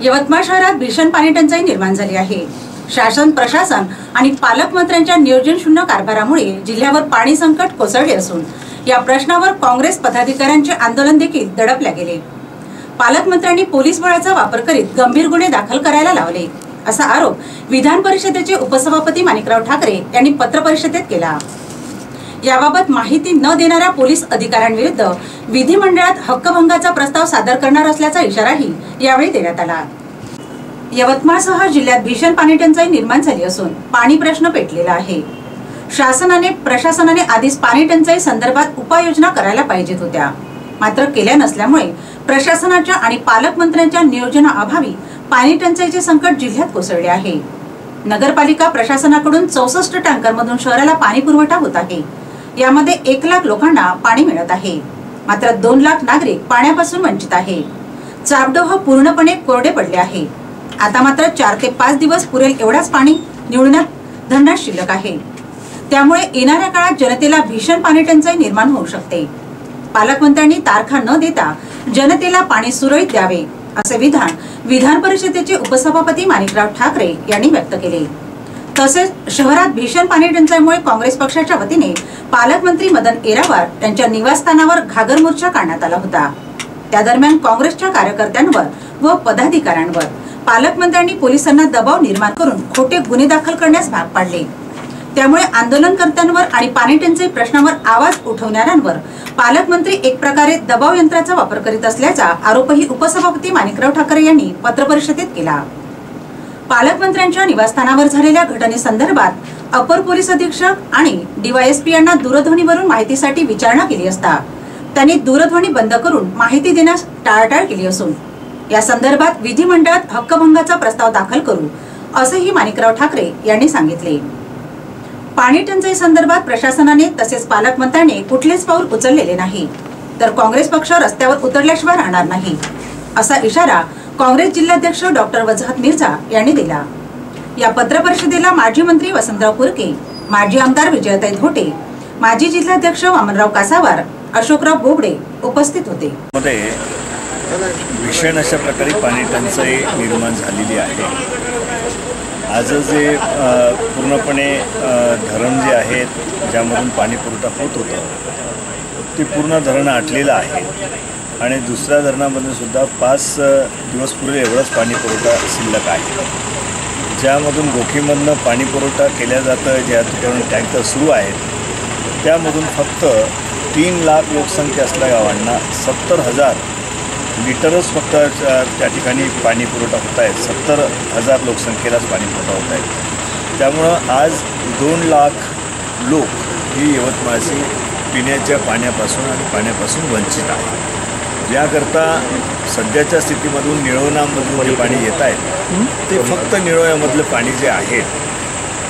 यवतमाळ शहरात भीषण पाणी टंचाई निर्माण झाली आहे. शासन प्रशासन आणि पालकमंत्र्यांच्या नियोजन शून्य कारभारामुळे जिल्ह्यावर पाणी संकट कोसळले असून या प्रश्नावर काँग्रेस पदाधिकाऱ्यांचे आंदोलन देखील दडपले गेले. पालकमंत्र्यांनी पोलीस बळाचा वापर करीत गंभीर गुन्हे दाखल करायला लावले असा आरोप विधान परिषदेचे उपसभापती माणिकराव ठाकरे यांनी पत्रपरिषदेत केला. याबाबत माहिती न देणाऱ्या पोलीस अधिकाऱ्यांविरुद्ध विधिमंडळात हक्कभंगाचा प्रस्ताव सादर करणार असल्याचा इशाराही यावेळी देण्यात आला. यवतमाळसह जिल्ह्यात भीषण पाणी टंचाई निर्माण झाली असून पाणी प्रश्न पेटलेला आहे. शासनाने प्रशासनाने आधीच पाणी टंचाई संदर्भात उपाययोजना करायला पाहिजेत होत्या. मात्र केल्या नसल्यामुळे प्रशासनाच्या आणि पालकमंत्र्यांच्या नियोजनाअभावी पाणी टंचाईचे संकट जिल्ह्यात कोसळले आहे. नगरपालिका प्रशासनाकडून चौसष्ट टँकरमधून शहराला पाणी पुरवठा होत आहे. यामध्ये एक लाख लोकांना पाणी मिळत आहे. मात्र दोन लाख नागरिक पाण्यापासून वंचित आहे. चाबडोह पूर्णपणे कोरडे पडले आहे. आता मात्र चार ते पाच दिवस पुरेल एवढाच पाणी निवडण्यात धरणात शिल्लक आहे. त्यामुळे येणाऱ्या काळात जनतेला भीषण पाणी टंचाई निर्माण होऊ शकते. पालकमंत्र्यांनी तारखा न देता जनतेला पाणी सुरळीत द्यावे असे विधान विधान परिषदेचे उपसभापती माणिकराव ठाकरे यांनी व्यक्त केले. तसेच शहरात भीषण पाणी टंचाईमुळे काँग्रेस पक्षाच्या वतीने पालकमंत्री मदन येरावार यांच्या निवासस्थानावर घागर मोर्चा काढण्यात आला होता. त्या दरम्यान काँग्रेसच्या कार्यकर्त्यांवर व पदाधिकाऱ्यांवर पालकमंत्र्यांनी पोलिसांना दबाव निर्माण करून खोटे गुन्हे दाखल करण्यास भाग पाडले. त्यामुळे आंदोलनकर्त्यांवर आणि पाणी टंचाई प्रश्नावर आवाज उठवणाऱ्यांवर पालकमंत्री एक प्रकारे दबाव यंत्राचा वापर करीत असल्याचा आरोपही उपसभापती माणिकराव ठाकरे यांनी पत्रपरिषदेत केला. पालकमंत्र्यांच्या निवासस्थानावर झालेल्या घटनेसंदर्भात अपर पोलीस अधीक्षक आणि डीवायएसपी यांना दूरध्वनीवरून माहितीसाठी विचारणा केली असता त्यांनी दूरध्वनी बंद करून माहिती देण्यास टाळाटाळ केली असून या संदर्भात विधिमंडळात हक्कभंगाचा प्रस्ताव दाखल करू असेही माणिकराव ठाकरे यांनी सांगितले. पाणी टंचाई संदर्भात प्रशासनाने तसेच पालकमंत्र्यांनी कुठलेच पाऊल उचललेले नाही. तर काँग्रेस पक्ष रस्त्यावर उतरल्याशिवाय राहणार नाही असा इशारा काँग्रेस जिल्हाध्यक्ष डॉक्टर वजहत मिर्झा यांनी दिला. या पत्रपरिषदेला माजी मंत्री वसंतराव कुरके माजी आमदार विजयताई धोटे माजी जिल्हाध्यक्ष वामनराव कासावार अशोकराव बोबडे उपस्थित होते. भीषण अशा प्रकारे पाणी टंचाई निर्माण झालेली आहे. आज जे पूर्णपणे धरण जे आहेत ज्यामधून पाणी पुरवठा होत होतं ते पूर्ण धरण आटलेलं आहे. आणि दुसऱ्या धरणामध्ये सुद्धा पाच दिवस पूर्वी एवढंच पाणी पुरवठा शिल्लक आहे. ज्यामधून गोखीमधनं पाणीपुरवठा केल्या जातं ज्या ठिकाणी टँकर सुरू आहेत त्यामधून फक्त तीन लाख लोकसंख्या असल्या गावांना सत्तर हजार लिटरच फक्त त्या ठिकाणी पाणी पुरवठा होत आहे. सत्तर हजार लोकसंख्येलाच पाणी पुरवठा होत आहे. त्यामुळं आज दोन लाख लोक ही यवतमाळची पिण्याच्या पाण्यापासून आणि पाण्यापासून वंचित आहे याकरता सध्याच्या स्थितीमधून निळवणामधून जे पाणी येत आहेत ते फक्त निळवण्यामधलं पाणी जे आहे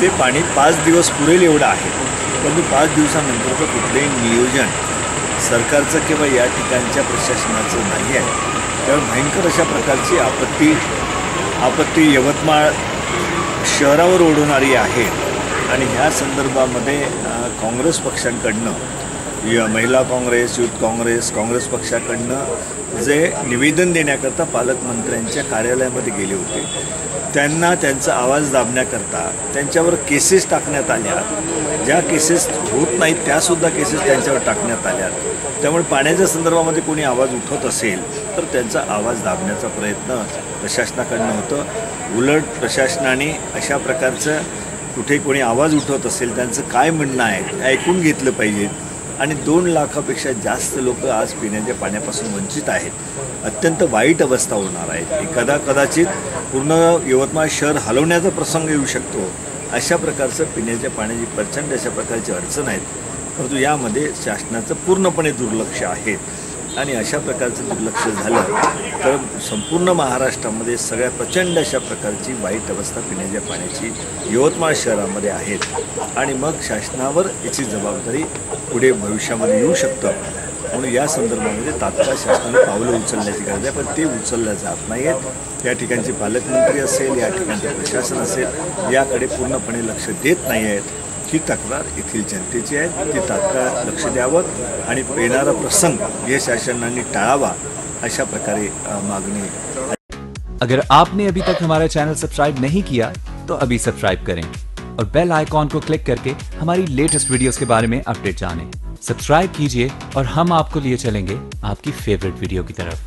ते पाणी पाच दिवस पुरेल एवढं आहे. परंतु पाच दिवसानंतरचं कुठलंही नियोजन सरकारचं किंवा या ठिकाणच्या प्रशासनाचं नाही आहे. त्यामुळे भयंकर अशा प्रकारची आपत्ती आपत्ती यवतमाळ शहरावर ओढवणारी आहे. आणि ह्या संदर्भामध्ये काँग्रेस पक्षांकडनं य- महिला काँग्रेस युथ काँग्रेस काँग्रेस पक्षाकडनं जे निवेदन देण्याकरता पालकमंत्र्यांच्या कार्यालयामध्ये गेले होते. त्यांना त्यांचा आवाज दाबण्याकरता त्यांच्यावर केसेस टाकण्यात आल्या. ज्या केसेस होत नाहीत त्यासुद्धा केसेस त्यांच्यावर टाकण्यात आल्या. त्यामुळे पाण्याच्या संदर्भामध्ये कोणी आवाज उठवत असेल तर त्यांचा आवाज दाबण्याचा प्रयत्न प्रशासनाकडनं होतं. उलट प्रशासनाने अशा प्रकारचं कुठे कोणी आवाज उठवत असेल त्यांचं काय म्हणणं आहे ऐकून घेतलं पाहिजे. आणि दोन लाखापेक्षा जास्त लोक आज पिण्याच्या पाण्यापासून वंचित आहेत. अत्यंत वाईट अवस्था होणार आहे. एखादा कदाचित पूर्ण यवतमाळ शहर हलवण्याचा प्रसंग येऊ शकतो. अशा प्रकारचं पिण्याच्या पाण्याची प्रचंड अशा प्रकारची अडचण आहेत. परंतु यामध्ये शासनाचं पूर्णपणे दुर्लक्ष आहे. आणि अशा प्रकारचं दुर्लक्ष झालं तर संपूर्ण महाराष्ट्रामध्ये सगळ्या प्रचंड अशा प्रकारची वाईट अवस्था पिण्याच्या पाण्याची यवतमाळ शहरामध्ये आहेत. आणि मग शासनावर याची जबाबदारी पुढे भविष्यामध्ये येऊ शकतं. म्हणून या संदर्भामध्ये तात्काळ शासनाने पावलं उचलण्याची गरज आहे पण ते उचलल्या जात नाही आहेत या ठिकाणचे पालकमंत्री असेल या ठिकाणचे प्रशासन असेल याकडे पूर्णपणे लक्ष देत नाही आहेत ही तक्रार येथील जनतेची आहे लक्ष द्यावं प्रसंग हे शासनाने टाळावा अशा प्रकारे मागणी अगर आपने अभी तक हमारा चैनल सब्सक्राइब नहीं किया तो अभी सब्सक्राइब करें और बेल आइकॉन को क्लिक करके हमारी लेटेस्ट वीडियोस के बारे में अपडेट जानें। सब्सक्राइब कीजिए और हम आपको लिए चलेंगे आपकी फेवरेट वीडियो की तरफ़